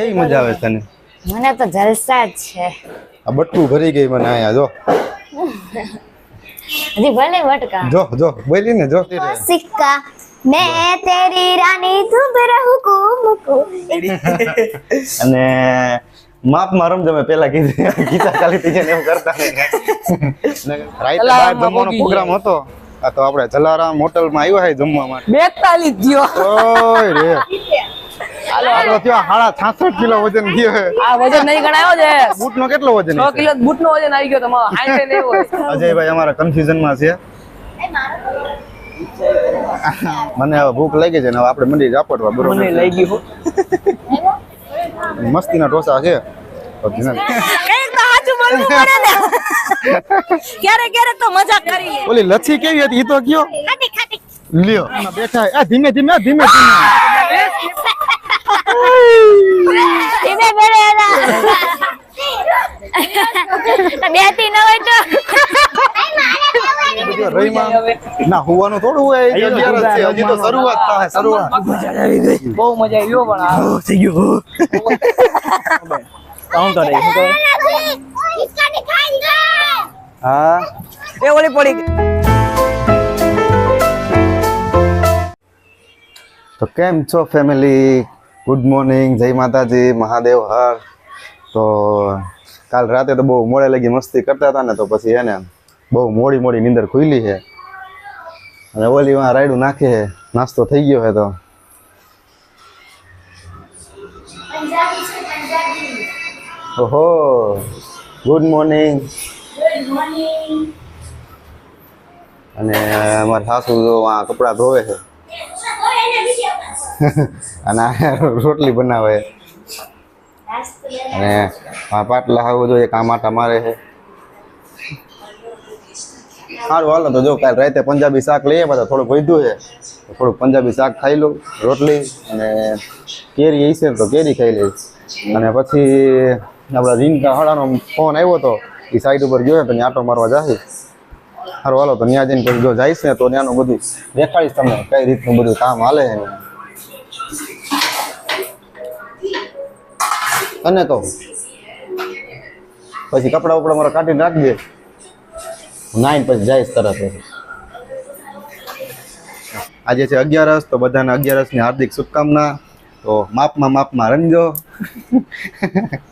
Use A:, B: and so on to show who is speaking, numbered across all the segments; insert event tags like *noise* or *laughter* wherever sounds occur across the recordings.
A: કેવી મજા આવે તને?
B: મને તો જલસા જ છે.
A: આ બટ્ટુ ભરી ગઈ મને આયા જો.
B: જી ભલે વટકા
A: જો જો બોલી ને જો.
B: સિક્કા મેં તેરી રાની ધૂબ રહું કુ મુકુ.
A: અને માપમાં રમજો મેં પેલા કીધું ગીતા ચાલી થઈ જાય એવું કરતા *laughs* રાઈટ બાર જમવાનો પ્રોગ્રામ હતો. આ તો આપણે જલારામ હોટલમાં આવ્યા હે જમવા માટે.
C: બેતાલીસ થયો.
A: ઓય રે. આપણો ત્યાં સાડા છાસઠ કિલો વજન થયો
C: આ વજન નહીં ગણાયો છે.
A: બૂટ નો કેટલો વજન 6
C: કિલો બૂટ નો વજન આવી ગયો તમારો. હાઈટ નહીં હોય
A: અજયભાઈ અમારા કન્ફ્યુઝનમાં છે. મને હવે ભૂખ લાગી છે ને હવે આપણે મંડી જાપડવા બરોબર
C: મને લાગી ગયું
A: મસ્તીના ઢોસા છે પછી ને
C: કંઈક તો સાચું બોલવું પડે ને. ક્યારેક ક્યારેક તો મજાક કરી લે
A: ઓલી લચ્છી કેવી હતી? ઈ તો કયો? લ્યો. બેઠા આ ધીમે ધીમે ધીમે
B: ધીમે. ન હોય તો.
A: ના હોવાનું થોડું હોય. હજી તો શરૂઆત થાય શરૂઆત.
C: બહુ મજા આવી ગયો પણ
A: થઈ ગયું.
C: કાઉન્ટર
A: હા?
C: हाँ ये वाली पड़ी
A: તો કેમ છો ફેમિલી ગુડ મોર્નિંગ જય માતાજી મહાદેવ હર. તો કાલ રાતે તો બહુ મોડે લગી મસ્તી કરતા હતા ને તો પછી એને બહુ મોડી મોડી નીંદર ખુલી છે. અને ઓલી વાં રાયડું નાખે છે નાસ્તો થઈ ગયો છે તો. ઓહો. ગુડ મોર્નિંગ અને અમારા સાસુ જો આ કપડાં ધોવે છે. *laughs* અને રોટલી બનાવે અને આ પાટલા હાવ જોઈએ કામ આટા મારે છે. સારું હાલો તો જો કાલ રાતે પંજાબી શાક લઈએ બધા થોડુંક વધ્યું છે. થોડું પંજાબી શાક ખાઈ લઉં રોટલી અને કેરી એ છે તો કેરી ખાઈ લઈશ. અને પછી આપણા રીનકા હળાનો ફોન આવ્યો હતો એ સાઈડ ઉપર ગયો તો આટો મારવા જાય સારું હાલો, તો ત્યાં જઈને જો જઈશ ને તો ત્યાંનું બધું દેખાડીશ તમને કઈ રીતનું બધું કામ હાલે અને કહું પછી કપડા ઉપડા મારા કાઢીને રાખજે નાઈન પછી જઈશ તરત આજે છે અગિયારસ, તો બધાને અગિયારસની હાર્દિક શુભકામના. તો માપમાં માપમાં રમજો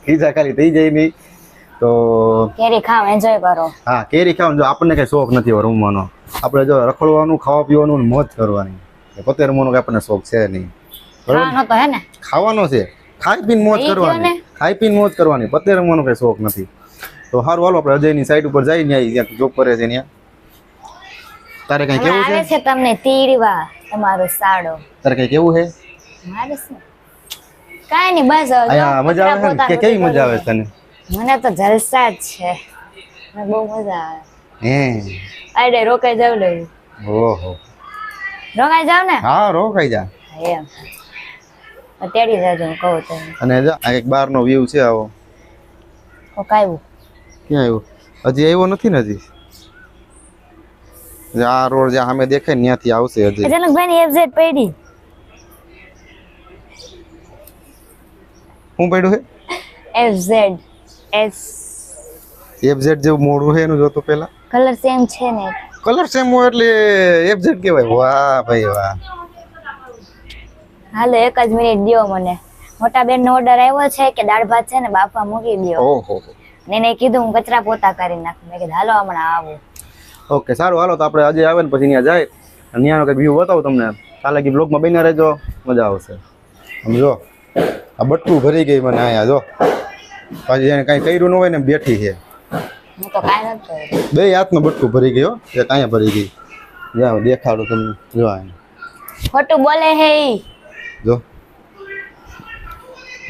A: ખીજા ખાલી થઈ જાય નહીં તો
B: કેરી ખાવ એન્જોય કરો.
A: હા કેરી ખાવાનું જો આપણને કઈ શોખ નથી રમવાનો. આપણે જો રખડવાનું ખાવા પીવાનું મોજ કરવાની. પોતે રમવાનો કઈ આપણને શોખ છે નહીં.
B: ખાવાનો હે ને.
A: ખાવાનો છે. ખાઈ પીને મોજ કરવાની. ખાઈ પીને મોજ કરવાની. પોતે રમવાનો કઈ શોખ નથી. તો સારું હાલો આપણે અજયની સાઈડ ઉપર જઈ ત્યાં જ્યાં જોબ કરે છે ત્યાં. તારે કઈ કેવું છે?
B: છે તમને તીડવા તમારો સાડો.
A: તારે કઈ કેવું છે?
B: મારે શું? કાંઈ નહીં બસ હવે
A: મજા આવે છે કે કેવી મજા આવે તને?
B: મને તો જલસા જ છે. મને બહુ મજા આવે.
A: હે?
B: આડે રોકાઈ જાવ લે
A: ઓહો.
B: રોકાઈ જાવ ને?
A: હા રોકાઈ જા.
B: એમ. અત્યારે જાજો હું કહું
A: અને જો આ એક બહારનો વ્યૂ છે આવો.
B: રોકાયું
A: ક્યાં આવ્યો? હજી આવ્યો નથી ને હજી? જે આ રોડ જ્યાં સામે દેખાય ત્યાંથી આવશે હજી.
B: અચાનકભાઈ ની એફઝેડ પડી.
A: શું પડ્યું છે?
B: એફઝેડ એસ
A: એફ ઝેડ જેવું મોડું છે એનું જોતો પેલા
B: કલર સેમ છે ને
A: કલર સેમ હોય એટલે એફઝેડ કહેવાય. વાહ ભાઈ વાહ.
B: હાલો એક જ મિનિટ દ્યો મને. મોટા બેન નો ઓર્ડર આવ્યો છે કે દાળ ભાત છે ને બાફા મૂકી દો
A: ઓહો.
B: ને એને કીધું હું કચરા પોતા કરી નાખું. મેં કીધું હાલો હમણાં આવું.
A: ઓકે સારું. હાલો તો આપણે આજે આવે ને પછી ત્યાં જાય. ત્યાંનો કંઈક વ્યૂ બતાવું તમને. કાલે કે બ્લોગમાં બન્યા રહેજો. મજા આવશે. સમજો? આ બટકું ભરી ગઈ મને અહીંયા જો. પાછી એને કાંઈ કર્યું ન હોય ને એમ બેઠી છે.
B: હું તો કાંઈ નથી કર્યું
A: બે હાથનું બટકું ભરી ગયો એક અહીંયા ભરી ગઈ. જાઓ દેખાડું તમને જો અહીંયા
B: ખોટું બોલે હે ઈ.
A: જો.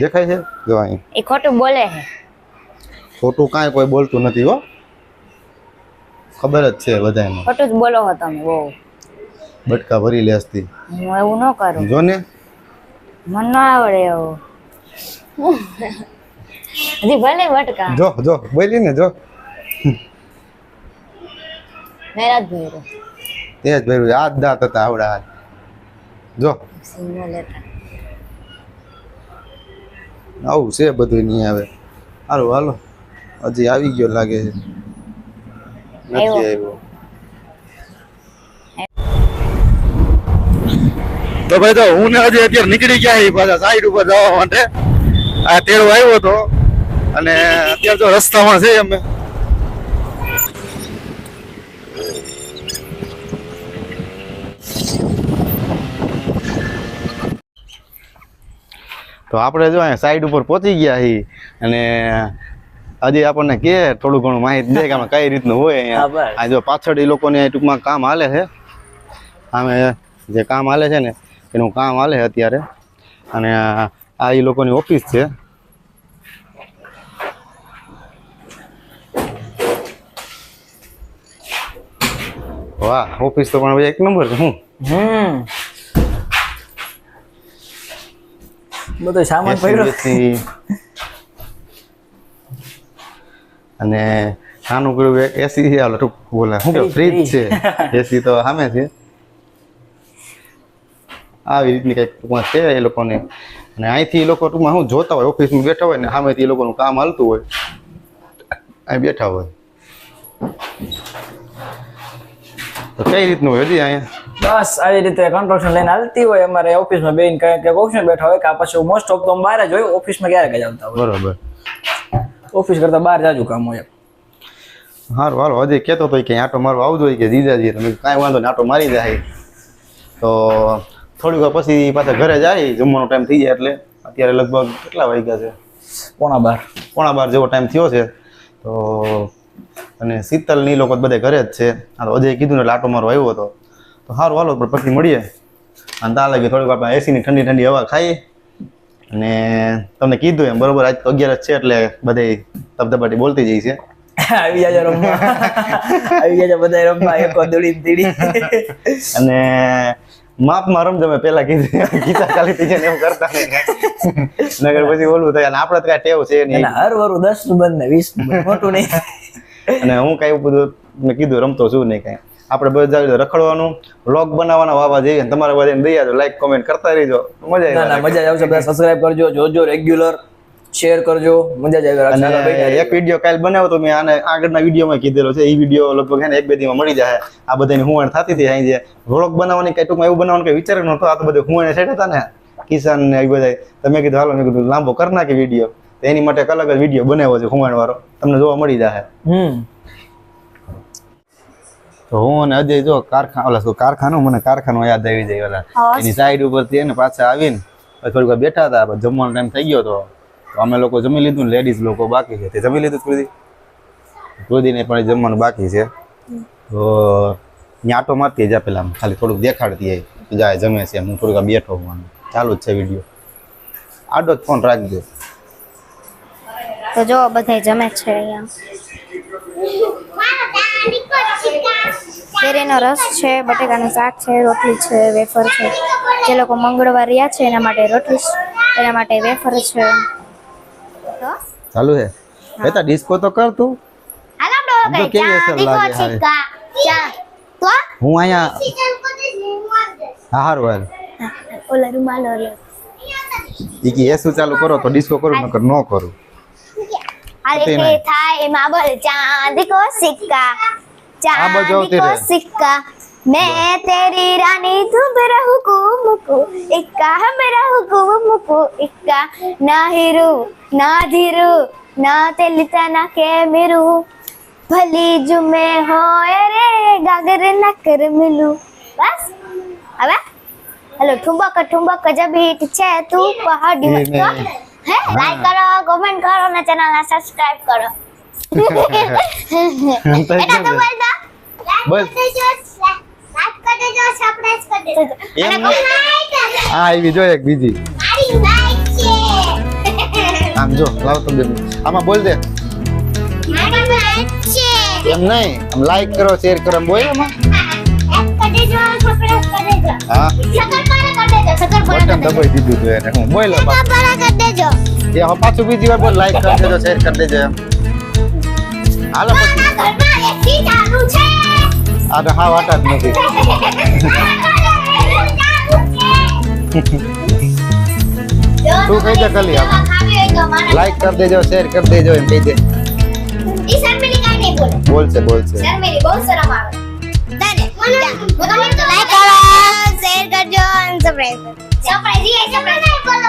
A: દેખાય છે? જો અહીં
B: એ ખોટું બોલે હે.
A: ખોટું કાંઈ કોઈ બોલતું નથી હો. ખબર જ છે બધાને
B: ખોટું જ બોલો હો તમે બહુ.
A: બટકા ભરી લે હસ્તી.
B: હું એવું ન કરું.
A: જો ને.
B: મને ન આવડે એવું. હજી ભલે વટકા.
A: જો જો બોલી ને જો.
B: મેરાજ નથી ભર્યું.
A: તે જ ભર્યું આ જ હતા આવડા હાથ જો.
B: સીનો લેતા.
A: આવું છે બધું નહીં આવે હાલો હાલો. હજી આવી ગયો લાગે છે. નથી આવ્યો. તો ભાઈ તો હું ને હજી અત્યારે નીકળી ગયા પાછા સાઈડ ઉપર જવા માટે. આ તેડો આવ્યો હતો અને અત્યારે તો રસ્તામાં છે અમે. તો આપણે જો અહીંયા સાઈડ ઉપર પહોંચી ગયા છીએ અને હજી આપણને કે થોડું ઘણું માહિતી દે કે આમાં કઈ રીતનું હોય અહીંયા. આ જો પાછળ એ લોકોને ટૂંકમાં કામ હાલે છે. આમે જે કામ હાલે છે ને એનું કામ હાલે અત્યારે. અને આ એ લોકોની ઓફિસ છે. વાહ ઓફિસ તો પણ એક નંબર છે હું?
C: હમ. બધો સામાન પડ્યો
A: અને નાનું કર્યું એસી છે હાલો ટૂંક બોલે. શું કે ફ્રીજ છે? એસી તો સામે છે. આવી રીતની કંઈક ટૂંકમાં છે એ લોકોને. અને અહીંથી એ લોકો ટૂંકમાં શું જોતા હોય ઓફિસમાં બેઠા હોય ને સામેથી એ લોકોનું કામ હાલતું હોય. અહીં બેઠા હોય. તો કઈ રીતનું હોય હજી અહીંયા?
C: બસ આવી રીતે કન્સ્ટ્રક્શન લઈને હાલતી હોય. અમારે ઓફિસમાં બેન કઈ કે ઓપ્શન બેઠા હોય કે પછી મોસ્ટ ઓફ તો બહાર જ હોય ઓફિસમાં ક્યારેક જ આવતા હોય?
A: બરોબર.
C: ઓફિસ કરતા બહાર જાજુ કામ હોય
A: સારું હાલો હજી કહેતો હતો કે આટો મારવા આવજો કે જીજાજી તમે કાંઈ વાંધો નહીં આટો મારી જાય. તો થોડીક વાર પછી પાછા ઘરે જાય જમવાનો ટાઈમ થઈ જાય એટલે અત્યારે લગભગ કેટલા વાગ્યા છે?
C: પોણા બાર.
A: પોણા બાર જેવો ટાઈમ થયો છે. તો અને શીતલની લોકો બધા ઘરે જ છે. આ તો અજય કીધું ને આટો મારો આવ્યો હતો. તો સારું હાલો પણ પછી મળીએ. અને તા લાગે થોડીક આપણે એસીની ઠંડી ઠંડી હવા ખાઈએ અને તમને કીધું એમ બરોબર આજ તો અગિયાર જ છે એટલે બધે ધબધબાટી બોલતી જઈ છે.
C: આવી જાજો રમવા. *laughs* આવી જાજો બધા રમવા એકો દોડી દીડી
A: અને માપમાં રમજો મેં પેલા કીધું ગીતા જાય કરતા નગર પછી ઓલું થાય અને આપડે કઈ ટેવ છે નહીં.
C: હર વરું દસનું બંધ ને વીસનું મોટું નહીં.
A: અને હું કઈ બધું મેં કીધું રમતો છું નહીં કઈ. આપણે બધા રખડવાનું વ્લોગ બનાવવાના વાવા જઈએ તમારા બધા બધાને દઈ આજો લાઈક કોમેન્ટ કરતા રહીજો. મજા
C: મજા આવશે. બધા સબસ્ક્રાઇબ કરજો જોજો રેગ્યુલર શેર કરજો. મજા જ આવે
A: એક વીડિયો કાલ બનાવ્યો તો મેં આને આગળના વિડીયોમાં કીધેલો છે. એ વીડિયો લગભગ એક બે દીમાં મળી જાય. આ બધાની હુંવણ થતી હતી અહીં જે વ્લોગ બનાવવાની કઈ ટૂંકમાં એવું બનાવવાનું કઈ વિચાર નહોતો. આ તો બધું હુંવણે સેટ હતા ને કિસાન ને એ બધા તમે કીધું હાલો મેં કીધું લાંબો કર નાખી વીડિયો એની માટે એક અલગ જ વીડિયો બનાવ્યો છે હુંવણ વાળો તમને જોવા મળી જાય તો હું અને અજય જો કારખાના ઓલા કારખાનું? મને કારખાનું યાદ આવી જાય ઓલા. એની સાઈડ ઉપરથી એને પાછા આવીને થોડીક બેઠા હતા જમવાનો ટાઈમ થઈ ગયો હતો તો અમે લોકો જમી લીધું લેડીઝ લોકો બાકી છે. તે જમી લીધું કૃતિ કૃતિને પણ જમવાનું બાકી છે. તો આટો મારતી જા પેલા ખાલી થોડુંક દેખાડતી આવી જાય જમે છે હું થોડુંક બેઠો હું ચાલુ જ છે વીડિયો. આડો જ ફોન રાખજો.
D: તો જો બધા જમે છે અહીંયા. કેરીનો રસ છે, બટેકાનું શાક છે, રોટલી છે, વેફર છે. જે લોકો મંગળવાર રહ્યા છે એના માટે રોટલી, એના માટે વેફર છે.
A: ચાલુ હે. બેટા ડિસ્કો તો કર તું. આમ તો કેવી અસર લાગે તો? હું અહીંયા હા હારું હાલ
D: ઓલા રૂમાલ ઓલો
A: ઈ કે એસું ચાલુ કરો તો ડિસ્કો કરું નકર ન કરું.
D: હાલે કે થાય એમાં બોલ ચાંદ કો સિક્કા. ચાંદ કો સિક્કા. मैं तेरी रानी तुम रहू को इक्का हम रहू को इक्का ना हिरो ना धीरो ना तेलता ना के मेरो भली जुमे हो रे गागर ना कर
A: मिलू।
D: बस
A: अबे
D: हेलो ठुंबा का ठुंबा का जब हिट छे तू पहाड़ी
A: मत है?
D: लाइक करो
A: कमेंट
D: करो ना
A: चैनल
D: ना सब्सक्राइब करो। এটা তো বল
A: দাও
D: বল
A: નહીં. આ જો એક બીજી. આમ જો લાવ તો આમાં બોલ દે. એમ નહીં આમ લાઈક કરો શેર કરો બોલ. એમાં હા. દબાઈ દીધું તું એને. હું બોલ એ હવે પાછું બીજી વાર બોલ લાઈક કરી દેજો શેર કરી દેજો એમ. હાલો પછી.
D: ઘરમાં એસી ચાલુ છે.
A: આ તો હા વાટા જ નથી.
D: તું
A: કહી દે કલી આપ. લાઈક કરી દેજો શેર કરી દેજો એમ કહી દે. બોલશે બોલશે.
D: શર્મિલી બહુ શરમ આવે લાઈક કરો શેર કરજો અને સબસ્ક્રાઇબ સરપ્રાઈઝ ઈ સરપ્રાઈઝ બોલો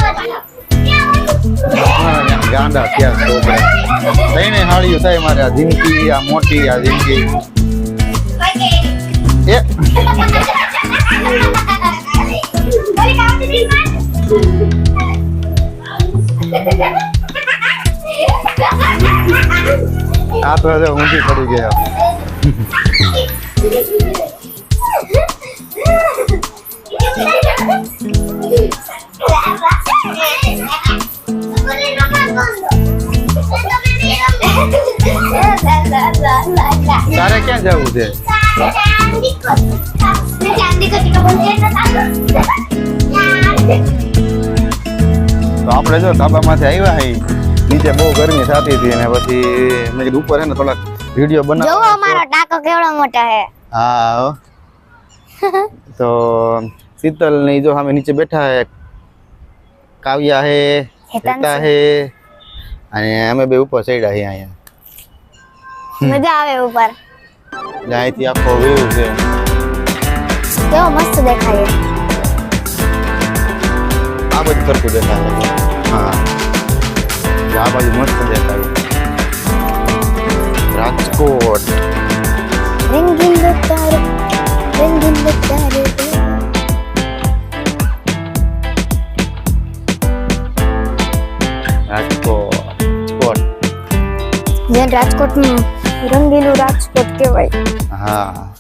A: ગાંડા ત્યાં છોકરા થઈને હાળીઓ થાય મારે આ જિંદગી, આ મોટી, આ જિંદગી.
D: દીધી *laughs*
A: આ તો ઊંધી પડી ગયા *laughs* તારે ક્યાં જવું છે? તો આપણે જો ધાબામાંથી આવ્યા હઈ નીચે બહુ ગરમી થતી હતી અને પછી મેં કીધું ઉપર હે ને થોડાક વીડિયો બનાવો જો
D: અમારો ટાકો કેવડો મોટો હે.
A: હા *laughs* તો શીતલ ને જો સામે નીચે બેઠા હે કાવ્યા હે. હેતા હે અને અમે બે ઉપર ચડ્યા હે અહીંયા.
D: મજા આવે ઉપર.
A: અહીંથી આખો વ્યૂ છે.
D: કેવો મસ્ત દેખાય.
A: આ બધું સરખું દેખાય હા. આ બાજુ મસ્ત દેખાય રાજકોટ.
D: રંગીન બતારે રંગીન બતારે
A: રાજકોટ રાજકોટ.
D: જેન રાજકોટનું રંગીલું રાજકોટ કહેવાય.
A: હા.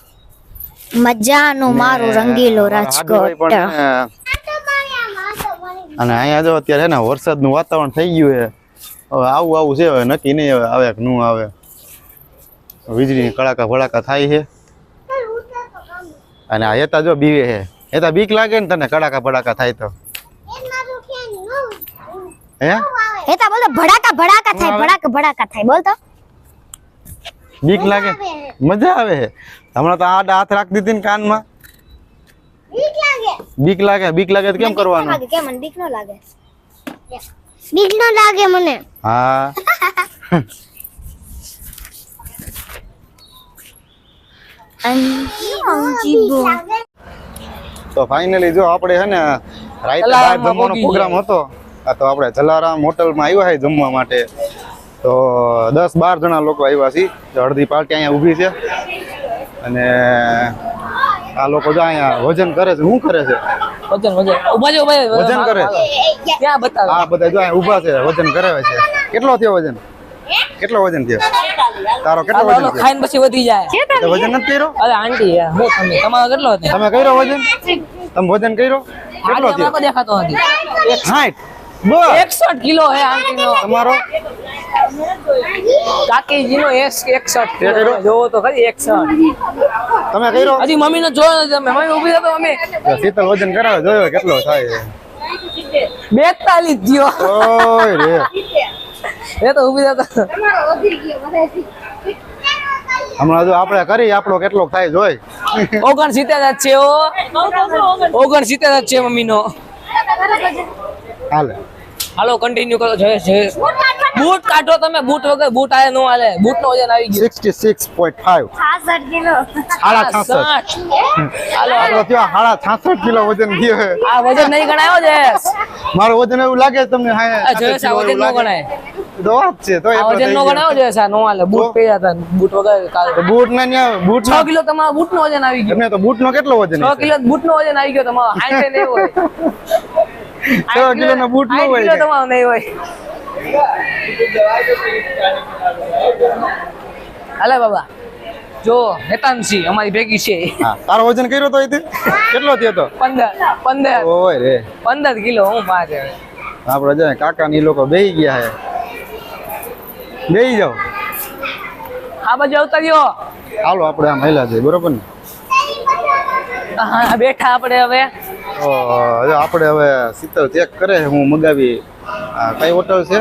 D: મજાનું મારું રંગીલું રાજકોટ.
A: અને અહીંયા જો અત્યારે હે ને વરસાદનું વાતાવરણ થઈ ગયું છે. હવે આવું આવું છે હવે નક્કી નહીં હવે આવે કે ન આવે. વીજળીની કડાકા ભડાકા થાય છે. અને આ હેતા જો બીવે છે. હેતા બીક લાગે ને તને કડાકા ભડાકા થાય તો. હે
D: હેતા બોલ ભડાકા ભડાકા થાય ભડાકા ભડાકા થાય બોલ તો.
A: બીક લાગે? મજા આવે. છે હમણાં તો આડા હાથ રાખી દીધી ને કાનમાં. બીક લાગે. બીક લાગે? તો કેમ કરવાનું?
D: કેમ? મને બીક ન લાગે. બીક ન લાગે મને.
A: હા. તો ફાઇનલી જો આપણે છે ને રાઈટ બહાર જમવાનો પ્રોગ્રામ હતો. આ તો આપણે જલારામ હોટલમાં આવ્યા છે જમવા માટે. તો દસ બાર જણા લોકો આવ્યા છે અડધી પાર્ટી અહીંયા ઊભી છે. અને આ લોકો જો અહીંયા વજન કરે છે. શું કરે છે?
E: વજન વજન ઊભા છે ઊભા
A: વજન કરે
E: ક્યાં બતાવે?
A: આ બધા જો અહીંયા ઊભા છે. વજન કરાવે છે. કેટલો થયો વજન કેટલો વજન થયો? તારો કેટલો વજન થયો?
E: ખાઈને પછી વધી જાય.
A: તે વજન નથી કર્યો?
E: અરે આંટી હું તમે. તમારો કેટલો હતો?
A: તમે કર્યો વજન તમે વજન કર્યો? કેટલો થયો?
E: દેખાતો નથી. એકસઠ કિલો હે આંટી નો
A: તમારો
E: કાકીજી નો એકસઠ જોવો તો ખરી એકસઠ.
A: તમે કર્યો?
E: હજી મમ્મી નો જોયો તમે. મમ્મી ઊભી થતો
A: અમે શીતલ વજન કરાવે જોયો કેટલો થાય
E: બેતાલીસ થયો.
A: ઓય રે.
E: એ તો ઊભી થતો
A: હમણાં જો આપણે કરી આપણો કેટલો થાય જોઈ.
E: ઓગણ સિત્તેર છે ઓ ઓગણ સિત્તેર છે મમ્મી નો
A: હાલે.
E: હાલો કન્ટિન્યુ કરો જય જય. બૂટ કાઢો તમે બૂટ વગર બૂટ આયા નો હાલે. બૂટ નો વજન આવી ગયો.
A: Sixty six point five.
D: છાસઠ કિલો.
A: હાલા
E: 66 હાલો હાલો.
A: આપણો થયો હાલા 66 કિલો વજન ગયો છે.
E: આ વજન નહીં ગણાયો છે
A: મારો વજન એવું લાગે છે તમને હા
E: જયેશ આ વજન નો ગણાય.
A: છે તો
E: વજન નો. ગણાયો છે નો હાલે? બૂટ પહેર્યા હતા બૂટ વગર કાલે.
A: બૂટ ને બૂટ
E: છ કિલો તમારો બૂટ નો વજન આવી ગયો.
A: એમને તો બૂટ નો કેટલો વજન
E: છ કિલો બૂટ નો વજન આવી ગયો તમારો. હાઈટ નહીં હોય.
A: છ કિલો નો બૂટ નો હોય.
E: તમારો નહીં હોય. હાલે બાબા. જો હેતાંશી અમારી ભેગી છે.
A: તારો વજન કર્યો તો? કેટલો થયો તો?
E: પંદર પંદર.
A: ઓય રે.
E: પંદર કિલો હું પાંચ
A: આપણે જાય કાકા ની લોકો બેહી ગયા હે. બેહી જાઓ.
E: આ બાજુ આવતા રહ્યો.
A: હાલો આપણે આમ હેલા જઈએ બરોબર ને?
E: હા બેઠા આપણે હવે.
A: તો હવે આપણે હવે સીતલ ચેક કરે હું મગાવી. કઈ હોટલ છે?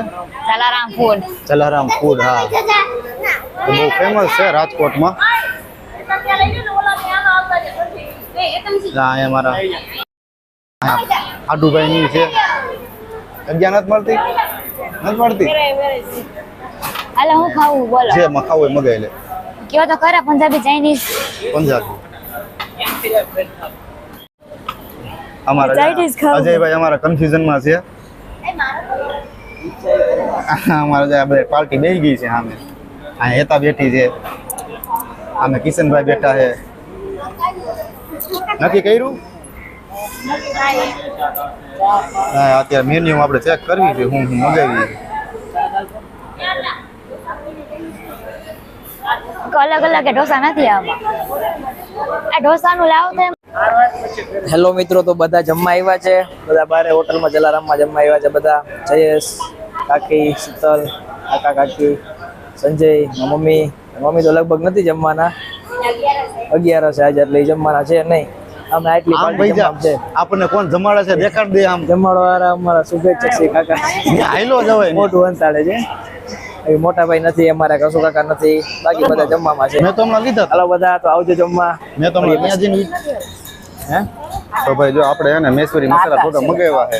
D: જલારામ ફૂડ
A: જલારામ ફૂડ હા. બહુ ફેમસ છે રાજકોટમાં. હા મારા આડુભાઈ ની છે. જગ્યા નથી મળતી? નથી મળતી?
B: હાલો હું ખાવું બોલો.
A: જે લે.
B: કયો તો ખરા પંજાબી ચાઇનીઝ.
A: પંજાબી. અમારા
B: Chinese ખાવું.
A: અજયભાઈ અમારા કન્ફ્યુઝનમાં છે. અમારે જે આ બધી પાર્ટી બેસી ગઈ છે સામે. આ હેતા બેઠી છે. આમે કિશનભાઈ બેઠા છે. નક્કી કર્યું? હા અત્યારે મેન્યુ આપણે ચેક કરવી છે હું હું મગાવી
B: અલગ અલગ એ ઢોસા નથી આમાં. આ ઢોસાનું લાવ તો એમ
C: હેલો મિત્રો તો બધા જમવા આવ્યા છે. બધા બારે હોટલમાં જલારામમાં જમવા આવ્યા છે બધા. જયેશ કાકી શીતલ કાકા કાકી સંજય મમ્મી. મમ્મી તો લગભગ નથી જમવાના. અગિયાર છે આજે એટલે જમવાના છે નહીં. અમે આટલી પાર્ટી જમવા છે.
A: આપણને કોણ જમાડે છે? દેખાડ દે આમ.
C: જમવાડો અમારા શુભેચ્છક છે કાકા.
A: હાઈલો જવાય
C: મોટું અંતાડે છે. એ મોટા ભાઈ નથી અમારા કસુ કાકા નથી બાકી બધા જમવામાં છે.
A: મેં તો હમણાં લીધા.
C: હાલો બધા તો આવજો જમવા.
A: મેં તો હમણાં જઈને
C: હે?
A: તો ભાઈ જો આપણે હે ને મેસુરી મસાલા થોડા મગાવ્યા છે.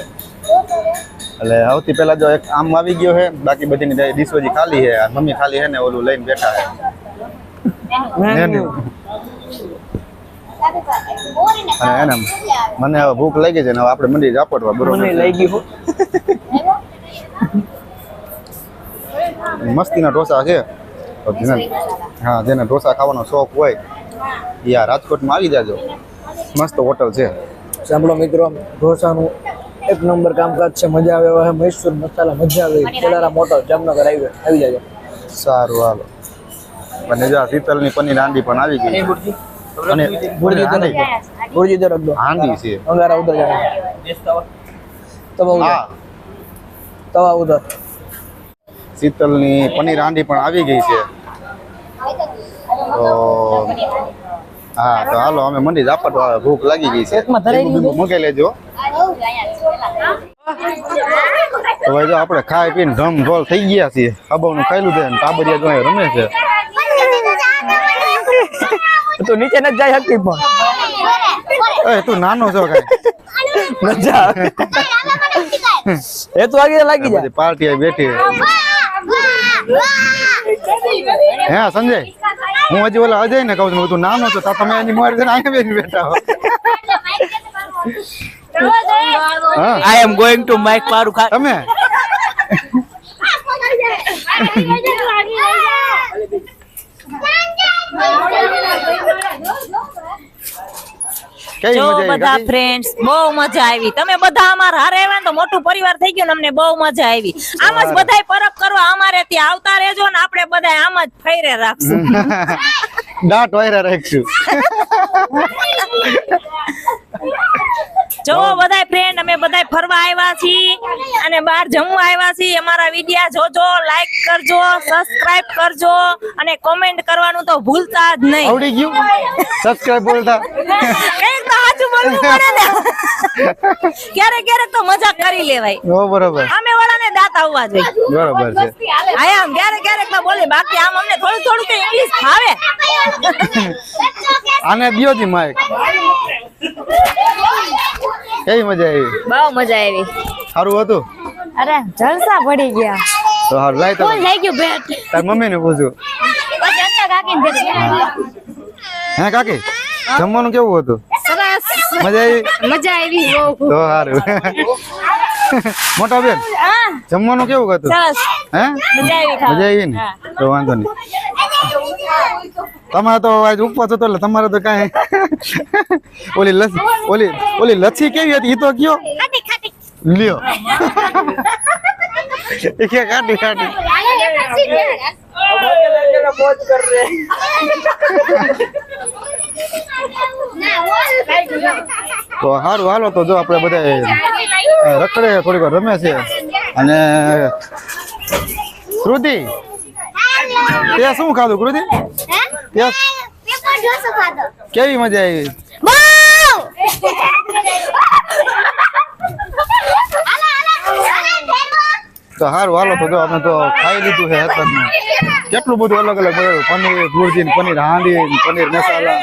A: એટલે સૌથી પહેલા જો એક આમ આવી ગયો છે બાકી બધીની ડીશ બધી ખાલી છે. આ મમ્મી ખાલી છે ને ઓલું લઈને બેઠા છે. અને એને મને હવે ભૂખ લાગી છે ને હવે આપણે મંડી ઝાપટવા બરોબર.
C: લઈ ગયું *laughs*
A: મસ્તીના ઢોસા છે. હા જેને ઢોસા ખાવાનો શોખ હોય એ આ રાજકોટમાં આવી જાજો. મસ્ત હોટલ છે.
C: સાંભળો મિત્રો ઢોસાનું એક નંબર કામકાજ છે મજા આવે હવે મૈસૂર મસાલા મજા આવે જલારામ મોટો જામનગર આવી આવી જાજો.
A: સારું હાલો. અને જો શીતલની પનીર હાંડી પણ આવી ગઈ અને
C: ગુરજી
A: હાંડી
C: ગુરજી દર દો.
A: હાંડી છે.
C: અંગારા ઉધર જાય તવા
A: ઉતર.
C: તવા ઉધર
A: શીતલની પનીર હાંડી પણ આવી ગઈ છે. તો હા તો હાલો અમે મંડી ઝાપટવા ભૂખ લાગી ગઈ છે. મગાઈ લેજો. તો ભાઈ જો આપણે ખાઈ પીને ધમ ઢોલ થઈ ગયા છીએ. અબાવનું ખાયલું છે ને કાબરિયા જો અહીં રમે છે.
C: તું નીચે ન જાય હતી પણ.
A: એ તું નાનો છો કઈ?
C: મજા *laughs* એ તો આગળ લાગી જાય
A: પાર્ટી આવી બેઠી હે સંજય હું હજી ઓલા અજય ને કહું છું તું નાનો છો તો તમે એની મોર જઈને અહીંયા બેસી બેઠા હો. હા.
C: I am going to mike મારું ખા
A: તમે?
F: જો બધા? ફ્રેન્ડ્સ બહુ મજા આવી. તમે બધા અમારા હારે આવ્યા તો મોટું પરિવાર થઈ ગયું ને અમને બહુ મજા આવી. આમ જ બધાય પરબ કરવા અમારે ત્યાં આવતા રહેજો ને આપણે બધા આમ જ ફેરે રાખશું. *laughs*
A: દાટ વાયરા રાખશું. *laughs*
F: જો બધાય ફ્રેન્ડ અમે બધાય ફરવા આવ્યા છીએ અને બહાર જમવા આવ્યા છીએ. અમારા વિડિયા જોજો લાઈક કરજો સબસ્ક્રાઇબ કરજો અને કોમેન્ટ કરવાનું તો ભૂલતા જ નહીં.
A: આવડી ગયું? સબસ્ક્રાઇબ બોલતા.
F: કંઈક તો સાચું બોલવું પડે ને. ક્યારેક ક્યારેક તો મજાક કરી લેવાય.
A: ઓ બરોબર.
F: સામે વાળાને દાંત આવવા જોઈએ.
A: બરોબર છે.
F: આયા આમ ક્યારેક ક્યારેક તો બોલે બાકી આમ અમને થોડું થોડું કે ઇંગ્લિશ ફાવે.
A: આને દિયો જી માઈક કેવી મજા આવી?
B: બહુ મજા આવી.
A: સારું હતું?
B: અરે જલસા પડી ગયા.
A: તો હારું લાય તો
B: લઈ ગયું પેટ
A: તાર મમ્મી ને પૂછું હે કાકી? જમવાનું કેવું હતું?
B: સરસ.
A: મજા આવી?
B: મજા આવી બહુ
A: તો સારું મોટા બેન જમવાનું કેવું હતું હે?
B: મજા આવી
A: ને? તો વાંધો નહીં. તમારે તો આજ ઉપવાસ હતો એટલે તમારે તો કાંઈ ઓલી લસી ઓલી ઓલી લચ્છી કેવી હતી? એ તો કયો?
B: ખાટી ખાટી.
A: લ્યો. એ કે કાઢી કાઢી તો સારું હાલો તો જો આપણે બધા રખડે થોડીક વાર રમે છે. અને કૃતિ, તે શું ખાધું કૃતિ? કેવી મજા આવી? તો હારું, હાલો, તો જો અમે તો ખાઈ લીધું છે હતન. કેટલું બધું અલગ અલગ મળ્યું પનીર, ભુરજી પનીર, હાંડી પનીર, મસાલા.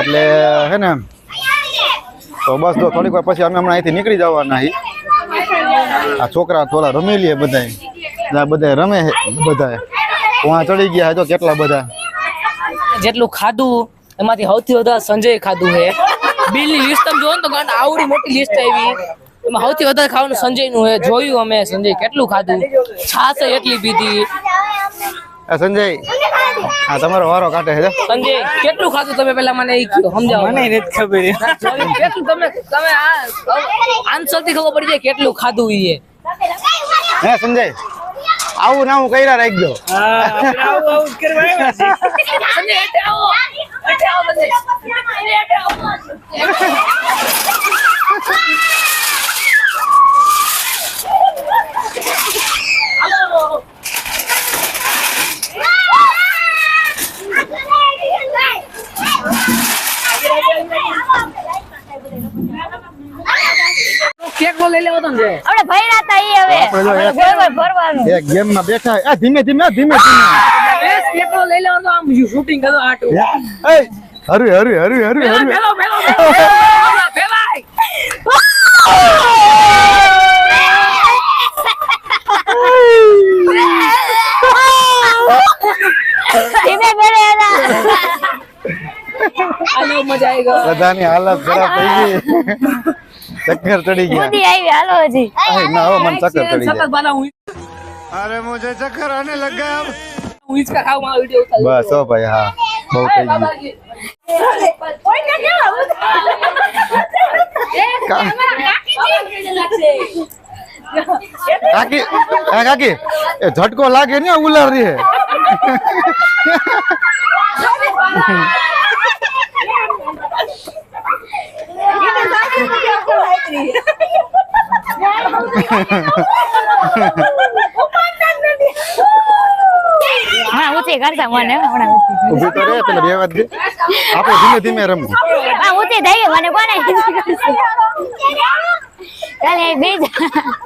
A: એટલે, હે ને તો બસ જો, થોડીક વાર પછી અમે હમણાં અહીંથી નીકળી જવાના આ છોકરા થોડા રમી લઈએ બધાય. આ બધા રમે બધા વहाँ ચડી ગયા જો કેટલા બધા?
E: જેટલું ખાધું, એમાંથી સૌથી વધારે સંજય ખાધું છે બિલની લિસ્ટ તમે જોવો ને તો આવડી મોટી લિસ્ટ આવી. એમાં સૌથી વધારે ખાવાનું સંજયનું છે જોયું અમે સંજય કેટલું ખાધું? છાસ એટલી પીધી.
A: સંજય હા તમારો વારો કાઢે છે.
E: સંજય કેટલું ખાધું તમે પેલા મને એ સમજાવો મને નથી ખબર. કેટલું તમે તમે આ આન્સરથી ખબર પડી જાય કેટલું ખાધું ઈ એ.
A: હે સંજય આવું ના હું કર્યા રાખજો.
E: સંજય એટલે આવો. એટલે આવો સંજય એટલે આવો *laughs* *laughs* *laughs* કેક નો લઈ લેવો તમે
B: આપણે ભર્યા તા ઈ હવે
A: આપણે જો એક- ગેમમાં બેઠા આ ધીમે ધીમે ધીમે ધીમે
E: કેક નો લઈ લેવો તો આમ શૂટિંગ કરો આટું
A: એ હરુ હરુ હરુ હરુ હરુ
E: પેલો પેલો પેલો પેલાય
B: ધીમે કરે
E: હાલો મજા આવી ગઈ.
A: બધાની હાલત ખરાબ થઈ ગઈ. ચક્કર ચડી ગયા.
B: બુદ્ધિ આવી હાલો હજી.
A: ના હવે મને ચક્કર ચડી ગયા. અરે મુજે ચક્કર આને લગા
E: હું ઇસકા ખાવમાં વિડિયો ઉતાર
A: બસ હો ભાઈ હા. બહુ થઈ ગયું. ઓય ના કેવા? કાકી એ ઝટકો લાગે ને ઉલાર રે
B: હા ઊંચી કરતા મને હમણાં.
A: ઊભી તો રે પેલા બે વાત દે. આપણે ધીમે ધીમે રમવું.
B: હા ઊંચી થઈ મને કોને? ચાલે એ બે જા એ મમ્મી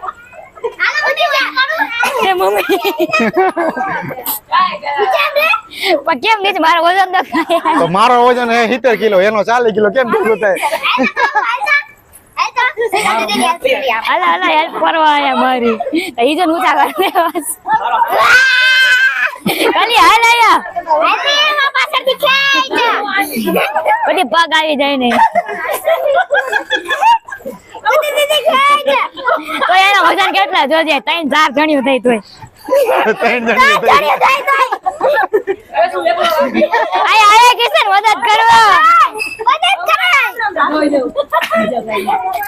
B: પણ કેમ નીચે મારો વજન તો
A: મારો વજન હે સિત્તેર કિલો એનો ચાલીસ કિલો કેમ ભેગું થાય?
B: હાલા હાલા હેલ્પ કરવા આયા મારી. ઈ જો ઊંચા કરી દેવાસ ખાલી હાલ આયા. બધી પગ આવી જાય ને. તો એના વજન કેટલા જોજે? ત્રણ ચાર જણ્યું થઈ તોય.
A: ત્રણ જણી.
B: આયા આયા કિશન મદદ કરવા.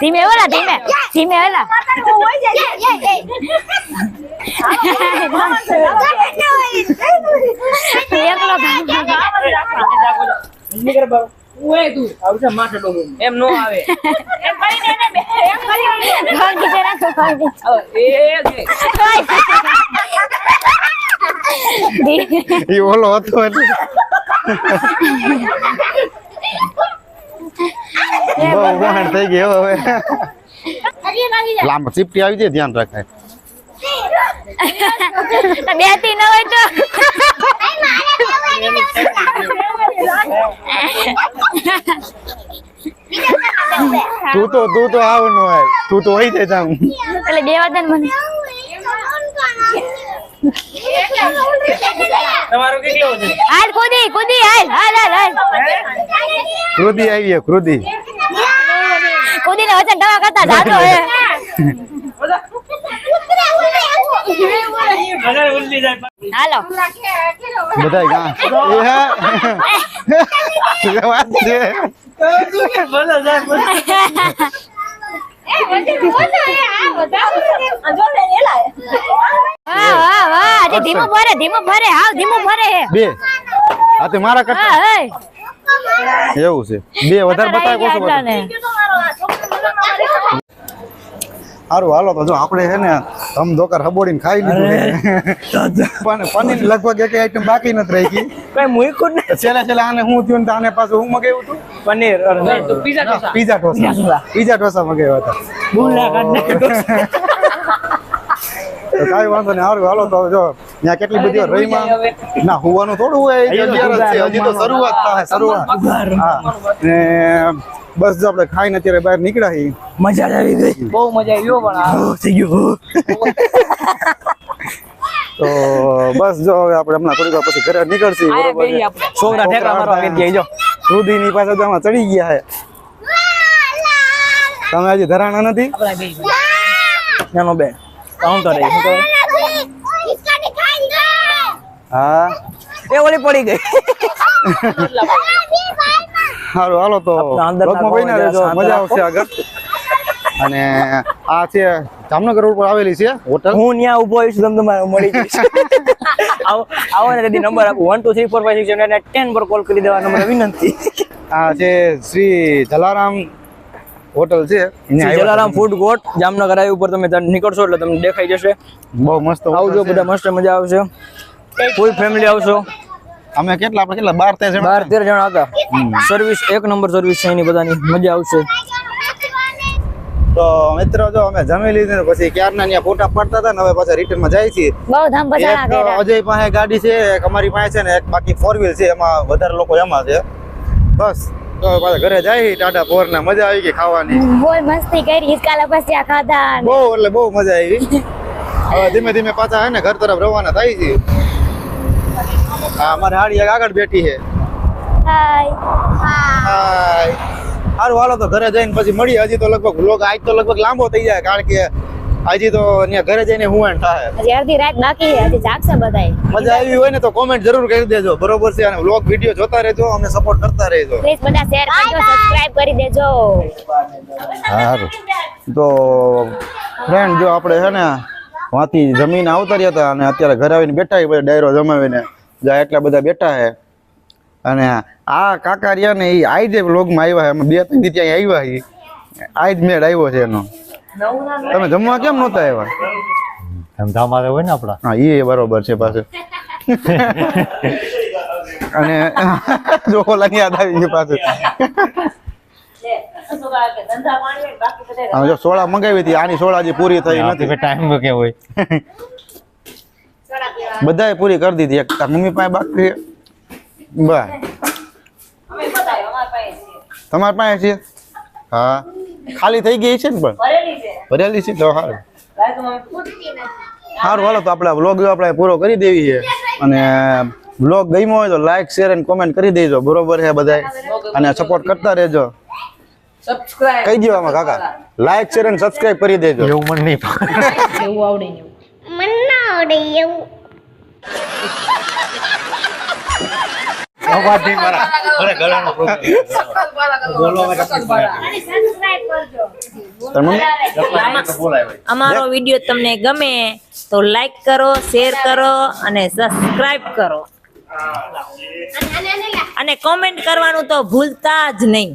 B: ધીમે ઓલા ધીમે. ધીમે ઓલા એકલો
E: એમ નો આવે. *laughs*
B: ભાગી જરા તો ભાગી
E: હાલો, એ જે.
A: ઈ ઓલો હતો એટલે. બહુ થઈ ગયો હવે. લાંબા ચીપટી આવી જાય ધ્યાન રાખાય
B: બેતી ન હોય તો.
A: તું તો તું તો આવ ન હોય. તું તો હોય જાય જામ
B: એટલે બે વજન મને. હાલ કૂદી કુદી હાલ હાલ હાલ હાલ.
A: ક્રોધી આવી છે ક્રોધી
B: કૂદીને વજન દવા કરતા જાતો હે હાલો.
A: એ એ
B: વાહ વાહ વાહ આજે ધીમું ભરે ધીમું ભરે. હાવ ધીમું ભરે હે.
A: બે. આ તે મારા કરતા. એવું છે. બે વધારે બતાવે કોસો બતાવે
B: ને.
A: સારું હાલો તો જો આપણે છે ને ધમ ધોકર હબોડીને ખાઈ લીધું પણ પનીર લગભગ એક આઈટમ બાકી નથી રહી ગઈ.
C: કઈ મૂક્યું ને
A: છેલ્લે છેલ્લે આને હું થયું ને આને પાછું હું મગાવ્યું હતું?
C: પનીર
E: તો pizza dosa.
A: Pizza dosa. Pizza dosa. મગાવ્યા હતા. તો કાંઈ વાંધો નહીં સારું હાલો તો જો ત્યાં કેટલી બધી રહીમાં ના હોવાનું થોડું હોય હજી તો શરૂઆત થાય શરૂઆત. હા. ને બસ જો આપણે ખાઈને અત્યારે બહાર નીકળ્યા છીએ.
C: મજા જ આવી ગઈ. બહુ મજા આવી પણ થઈ ગયું.
A: તો બસ જો હવે આપણે હમણાં થોડીક વાર પછી ઘરે નીકળશી બરોબર
C: છોકરા ઠેકડા મારવા કરી ગયા જો.
A: સુધીની પાસે તો આમાં ચડી ગયા છે તમે હજી ધરાણા નથી?
E: એનો બે
C: કાઉન્ટર
A: હા
C: એ ઓલી પડી ગઈ. *laughs* *laughs*
A: સારું હાલો તો
C: આપણા અંદરના
A: રહેજો મજા આવશે આગળ. અને આ છે જામનગર રોડ પર આવેલી છે હોટલ.
C: હું ત્યાં ઊભો આવીશ તમને તમારે મળી જઈશ. *laughs* આવો આવો ને તેથી નંબર આપો. One two three four five six seven ten પર કોલ કરી દેવાનો મને વિનંતી.
A: આ છે શ્રી જલારામ હોટલ છે.
C: જલારામ ફૂડ કોર્ટ જામનગર આવી ઉપર તમે નીકળશો એટલે તમને દેખાઈ જશે.
A: બહુ મસ્ત
C: આવજો બધા મસ્ત મજા આવશે. ફૂલ ફેમિલી આવશો?
A: અમે કેટલા? આપણે કેટલા? બાર તેર જણા
C: બાર તેર જણા હતા. સર્વિસ એક નંબર સર્વિસ છે એની બધાની મજા આવશે.
A: તો મિત્રો જો અમે જમી લીધી ને પછી ક્યારના ત્યાં ફોટા પડતા હતા ને હવે પાછા રિટર્નમાં જાય છે
B: બહુ ધામ
A: એક
B: કર્યા.
A: અજય પાસે ગાડી છે એક અમારી પાસે છે ને એક બાકી ફોર વ્હીલ છે એમાં વધારે લોકો એમાં છે. બસ તો પાછા ઘરે જાય ટાટા પોર ના મજા આવી ગઈ ખાવાની.
B: બહુ મસ્તી કરી કાલે પછી આ ખાધા
A: બહુ એટલે બહુ મજા આવી. હવે ધીમે ધીમે પાછા હે ને ઘર તરફ રવાના થાય છે. હા અમારે હાડી એક આગળ બેઠી છે.
B: હાય.
A: હાય. સારું હાલો તો ઘરે જઈને પછી મળીએ. હજી તો લગભગ વ્લોગ આજ તો લગભગ લાંબો થઈ જાય કારણ કે હજી તો ઘરે જઈને હું થાય.
B: હજી અડધી રાત બાકી છે હજી જાગશે બધાય.
A: મજા આવી હોય ને તો કોમેન્ટ જરૂર કરી દેજો. બરોબર છે અને વ્લોગ વિડિયો જોતા રહેજો અમને સપોર્ટ કરતા રહેજો.
B: પ્લીઝ બધા શેર કરજો સબસ્ક્રાઇબ કરી દેજો.
A: સારું તો ફ્રેન્ડ જો આપણે છે ને વાંથી જમીન આવતા રહ્યા હતા અને અત્યારે ઘરે આવીને બેઠા બધા ડાયરો જમાવીને. જ્યાં એટલા બધા બેઠા છે. અને આ કાકા રહ્યા ને એ આજ જ વ્લોગમાં આવ્યા છે. અમે બે ત્રણ દી ત્યાં આવ્યા છીએ. આજ મેળ આવ્યો છે એનો. તમે જમવા કેમ નહોતા આવ્યા?
G: ધંધા મારે હોય ને આપણા.
A: હા એ બરોબર છે પાછું. અને જો યાદ આવી ગયું પાછું. જો સોળા મંગાવી હતી આની સોળા જે પૂરી થઈ નથી.
G: ટાઈમ કે હોય. *laughs*
A: બધાએ પૂરી કરી દીધી. એક તાર મમ્મી પાસે બાકી છે? બસ. તમારી પાસે છે? હા. ખાલી થઈ ગઈ છે ને પણ? ભરેલી છે. તો સારું સારું હાલો તો આપણે વ્લોગ આપણે પૂરો કરી દેવી છે. અને વ્લોગ ગમ્યો હોય તો લાઈક શેર અને કોમેન્ટ કરી દેજો. બરોબર છે બધાય અને સપોર્ટ કરતા રહેજો.
E: સબસ્ક્રાઇબ
A: કહી દો આમાં કાકા. લાઈક શેર અને સબસ્ક્રાઇબ કરી દેજો.
G: એવું મને નહીં *laughs*
E: એવું આવડે ને
G: આવડે મારા બોલાય
F: અમારો વીડિયો તમને ગમે તો લાઈક કરો શેર કરો અને સબસ્ક્રાઇબ કરો. અને કોમેન્ટ કરવાનું તો ભૂલતા જ નહીં.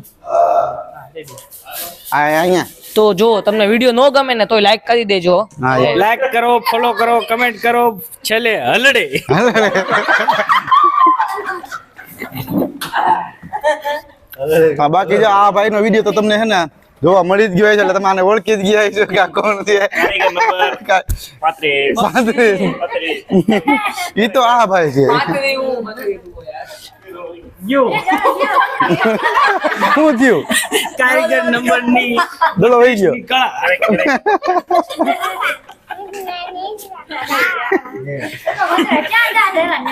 A: અહીંયા.
E: તો જો તમને વીડિયો નો ગમે ને તો લાઈક કરી દેજો.
A: હા
C: લાઈક કરો ફોલો કરો કમેન્ટ કરો છેલ્લે હલડે.
A: બાકી જો આ ભાઈ નો વીડિયો તો તમને હે ને જોવા મળી જ ગયો છે એટલે તમે આને ઓળખી જ ગયા છો કે આ કોણ છે. પાંત્રીસ. ઈ તો આ ભાઈ છે. શું થયું
C: કારીગર નંબરની
A: બોલો વહી ગયો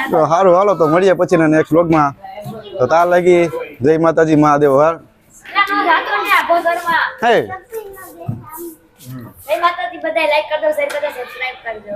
A: તો સારું હાલો તો મળીએ પછી ના નેક્સ્ટ વ્લોગમાં તો તાર લાગી જય માતાજી મહાદેવ હર. હે.
B: માતાજી બધા લાઈક કરજો શેર કરજો સબસ્ક્રાઇબ કરજો